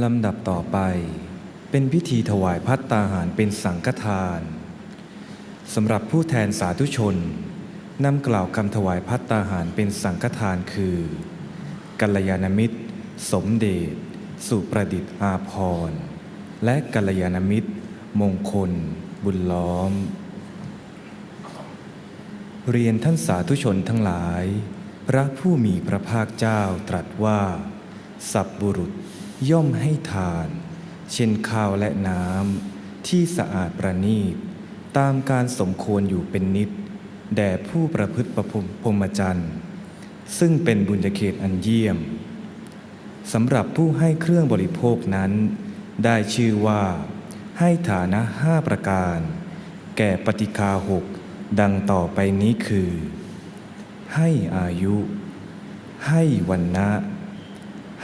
ลำดับต่อไป เป็นพิธีถวายพัตตาหารเป็นสังฆทานสำหรับผู้แทนสาธุชนนำกล่าวคำถวายพัตตาหารเป็นสังฆทานคือ กัลยาณมิตร สมเด็จสุประดิษฐ์อาพรณ์และกัลยาณมิตร มงคล บุญล้อม เรียนท่านสาธุชนทั้งหลาย พระผู้มีพระภาคเจ้าตรัสว่า สัพบุรุษ ย่อมให้ทาน เช่นข้าวและน้ำที่สะอาดประณีต ตามการสมควรอยู่เป็นนิด แด่ผู้ประพฤติประพรมพรมจรรย์ ซึ่งเป็นบุญญเขตอันเยี่ยมสำหรับผู้ให้เครื่องบริโภคนั้น ได้ชื่อว่า ให้ฐานะห้าประการ แก่ปฏิคาหกดังต่อไปนี้คือ ให้อายุ ให้วันนะ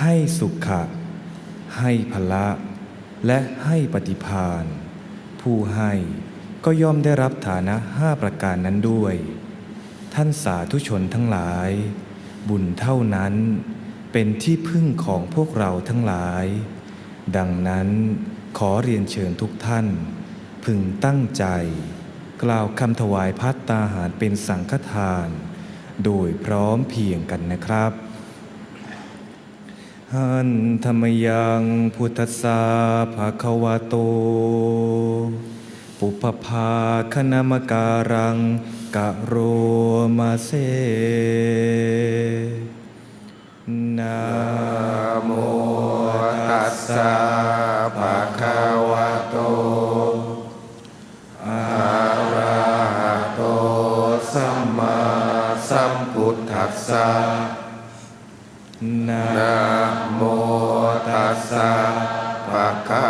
ให้สุขะ ให้พละและให้ปฏิพานผู้ให้ก็ย่อมได้รับฐานะห้าประการนั้นด้วย ท่านสาธุชนทั้งหลาย บุญเท่านั้นเป็นที่พึ่งของพวกเราทั้งหลาย ดังนั้นขอเรียนเชิญทุกท่าน พึงตั้งใจ กล่าวคำถวายพัตตาหารเป็นสังฆทาน โดยพร้อมเพียงกันนะครับ หันธรรมยังพุทธสาภาควะโต ปุพพาคณมการังกะโรมาเซนะโมตัสสะภะคะวะโตอะระหะโตสัมมาสัมพุทธัสสะนะนะโมตั สสะภะคะ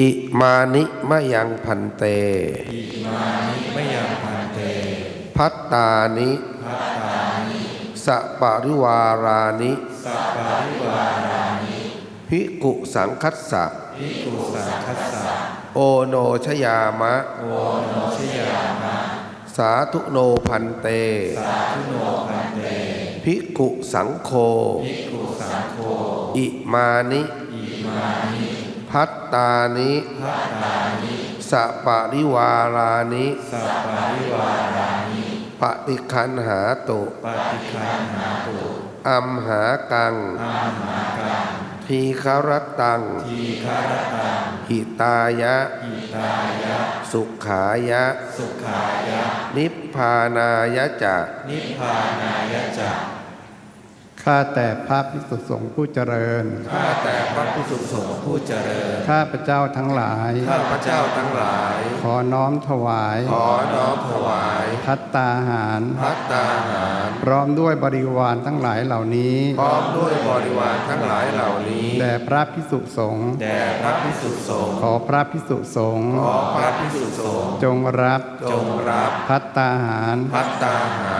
อิมานิมะยังพันเตไม่ยังพันเต พัตตานิสัปะริวารานิสัปปาริวารานิภิกขุสังคัสสะภิกขุสังคัสสะโอโนชยามะโอโนชยามะ สาธุโนพันเต สาธุโนพันเต ภิกขุสังโฆภิกขุสังโฆอิมานิอิมานิ พัตตานิพัตตานิสัปะริวารานิสัปปาริวารานิปฏิคันหาตุปฏิคันหาตุอัมหากังอาหากังทีคารตังทีคารตัง หิตายะอิตายะ สุขายะ สุขายะ นิพพานายะจะนิพพานายะจัก ข้าแต่พระภิกษุสงฆ์ผู้เจริญ ข้าแต่พระผู้สุสงฆ์ผู้เจริญ ข้าพระเจ้าทั้งหลาย ข้าพระเจ้าทั้งหลาย ขอน้อมถวาย ขอน้อมถวาย พัตตาหาร พัตตาหาร พร้อมด้วยบริวารทั้งหลายเหล่านี้ พร้อมด้วยบริวารทั้งหลายเหล่านี้ แด่พระภิกษุสงฆ์ แด่พระพิสุสงฆ์ ขอพระภิกษุสงฆ์ ขอพระพิสุสงฆ์ จงรับ จงรับ พัตตาหาร พัตตาหาร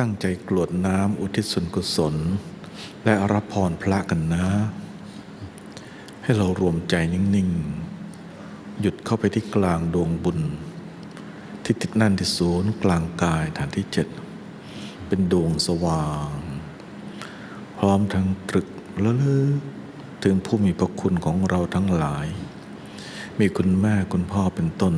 ตั้งใจกรวดน้ำอุทิศส่วนกุศล และรับพรพระกันนะ ให้เรารวมใจนิ่ง ๆ หยุดเข้าไปที่กลางดวงบุญ ที่ติดนั่นที่ศูนย์กลางกายฐานที่เจ็ดเป็นดวงสว่าง พร้อมทั้งตรึกละลึกถึงผู้มีพระคุณของเราทั้งหลาย มีคุณแม่คุณพ่อเป็นต้น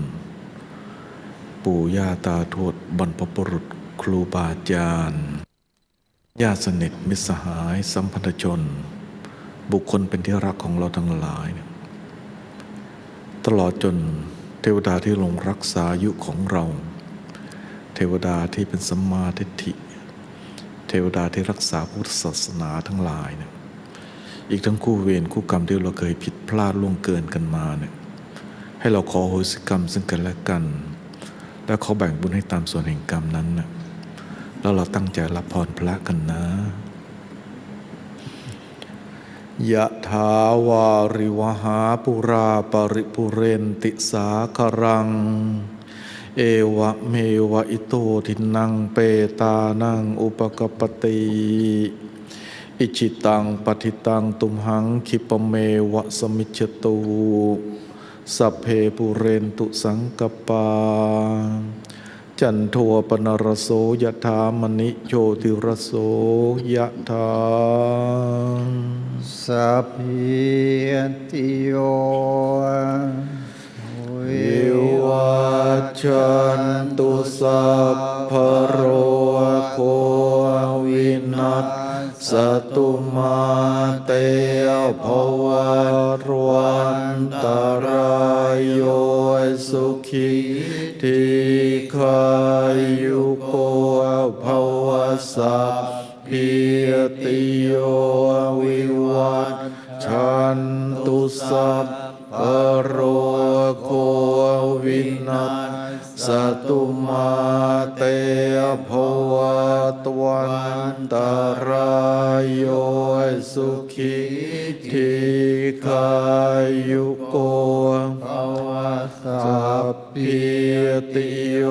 ปู่ย่าตาทวดบรรพบุรุษ ครูบาอาจารย์ญาติสนิทมิตรสหายสัมพันธชน บุคคลเป็นที่รักของเราทั้งหลาย ตลอดจนเทวดาที่ลงรักษาอายุของเรา เทวดาที่เป็นสัมมาทิฏฐิ เทวดาที่รักษาพุทธศาสนาทั้งหลายเนี่ยอีกทั้งคู่เวรคู่กรรมที่เราเคยผิดพลาดล่วงเกินกันมาเนี่ยให้เราขอโหสิกรรมซึ่งกันและกัน แล้วเขาแบ่งบุญให้ตามส่วนแห่งกรรมนั้นนะ แล้วเราตั้งใจรับพรพระกันนะยะถาวาริวหาปุราปริปุเรนติสาคารัง เอวะเมวะอิโตทินังเปตานังอุปกปปติอิจิตังปฏิตังตุมหังคิปเมวะสมิจจตุสัพเพปุเรนตุสังกปา จันโทปนรโสยถามณิโชติรโสยถาสัพพิติโยวิวิวัชชันตุสัพพะโรโควินัสสตุมาเตภว ภวัตวันตรายโยสุขีทีขายุโกภวะสัพพิติโย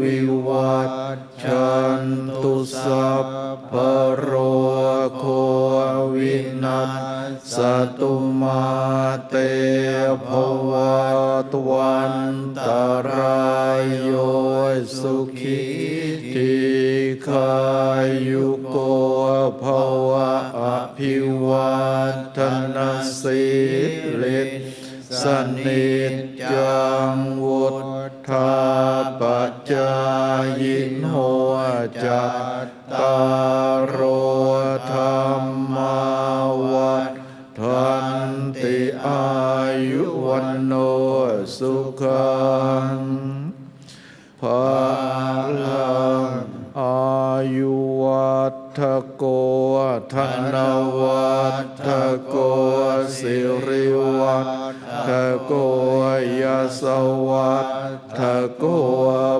วิวัชชันตุสัพพะโรโควินัสตุมาเตภวัตวัน สนิ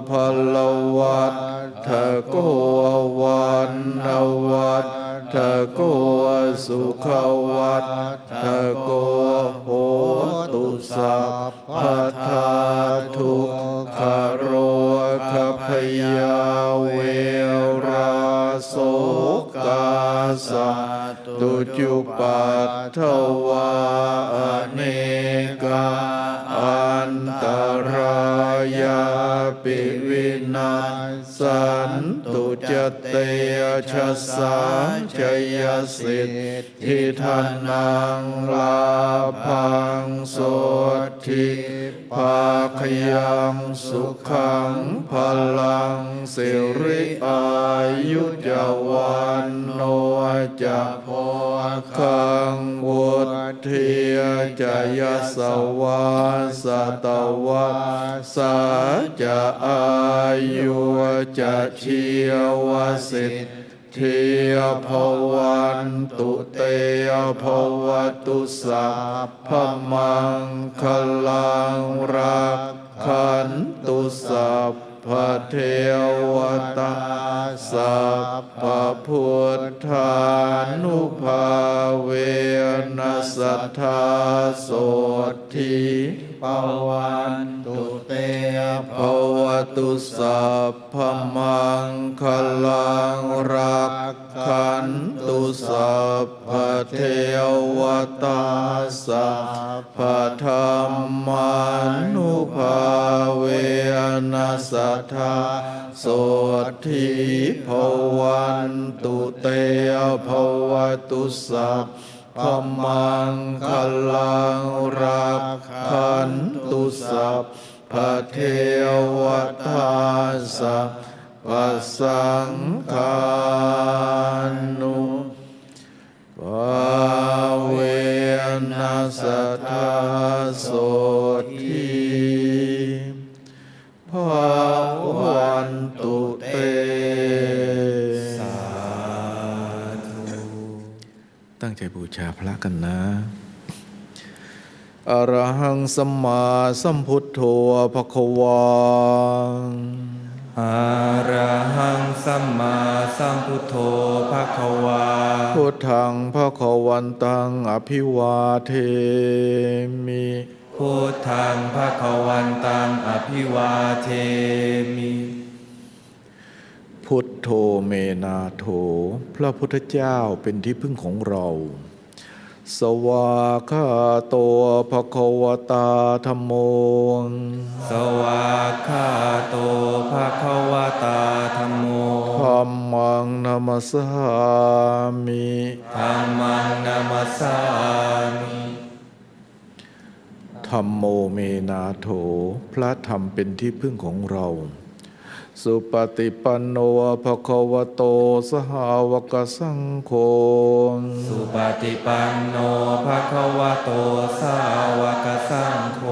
พลวัฏโกวันนวัฏโกสุขวัฏโกโหตุสัพพทาทุกขโรคพยาเวราโสกาสะตุจุปัตถว วันโนจะพอคังวุฒิจยสวาสตวัสาจะอายุจะเชียวสิทธิเทียภวันตุเตยภวตุสัพพมังคลังรัก วตาสัพพธรรมานุภาเวนัสธาโสทิภวันตุเตภวตุสัพพมังคลังรักขันตุสัพพเทวตาสัพพสังฆานุภา สัทธาโสทีภะวันตุเต สาธุ ตั้งใจบูชาพระกันนะอรหังสมมาสัมพุทโธภควัง อะระหังสัมมาสัมพุทโธภะคะวา พุทธังภควันตังอภิวาเทมิพุทธังภะคะวันตังอภิวาเทมิ พุทโธเมนาโถ พระพุทธเจ้าเป็นที่พึ่งของเรา สวากขาโตภควตาธรรมโมสวากขาโตภะคะวะตาธัมโมธรรมังนามัสสามิธัมมังนามัสสามิธรรมโมเมนาโถ พระธรรมเป็นที่พึ่งของเรา สุปฏิปันโนภควโตสหาวกสังโฆ สุปฏิปันโนภะคะวะโตสาวกสังโฆ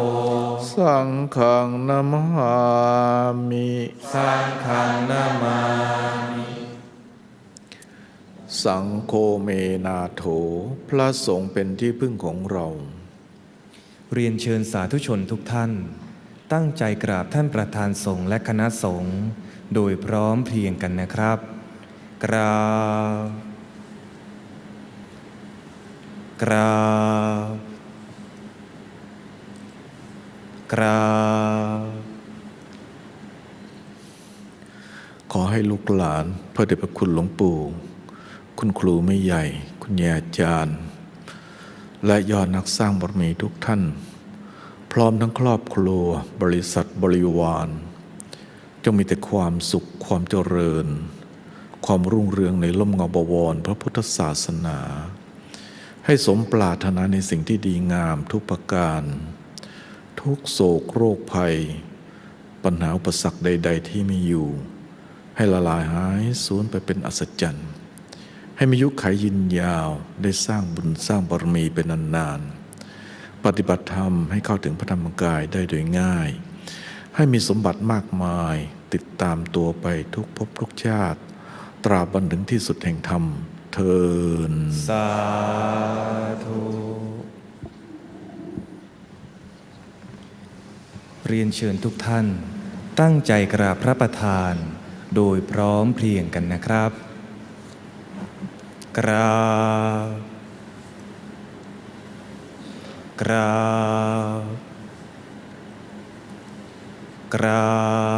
สังฆังนามามิ สังฆังนามามิ สังโฆเมนาโถ พระสงฆ์เป็นที่พึ่งของเรา เรียนเชิญสาธุชนทุกท่าน ตั้งใจกราบท่านประธานสงฆ์และคณะสงฆ์โดยพร้อมเพรียงกันนะครับ กราบ กราบ กราบ ขอให้ลูกหลานพระเดชพระคุณหลวงปู่ คุณครูไม่ใหญ่ คุณยายอาจารย์ และยอดนักสร้างบารมีทุกท่าน พร้อมทั้งครอบครัว บริษัทบริวาร จงมีแต่ความสุขความเจริญ ความรุ่งเรืองในล่มเงาบวร พระพุทธศาสนา ให้สมปรารถนาในสิ่งที่ดีงามทุกประการ ทุกโศกโรคภัย ปัญหาอุปสรรคใด ๆ ที่มีอยู่ ให้ละลายหายสูญไปเป็นอัศจรรย์ ให้มีอายุคขายยืนยาวได้สร้างบุญสร้างบารมีเป็นนานๆ ปฏิบัติธรรมให้เข้าถึงพระธรรมกายได้โดยง่าย ให้มีสมบัติมากมายติดตามตัวไปทุกภพทุกชาติ ตราบวันถึงที่สุดแห่งธรรมเทินสาธุเรียนเชิญทุกท่าน ตั้งใจกราบพระประธาน โดยพร้อมเพรียงกันนะครับ กราบ กราบกราบ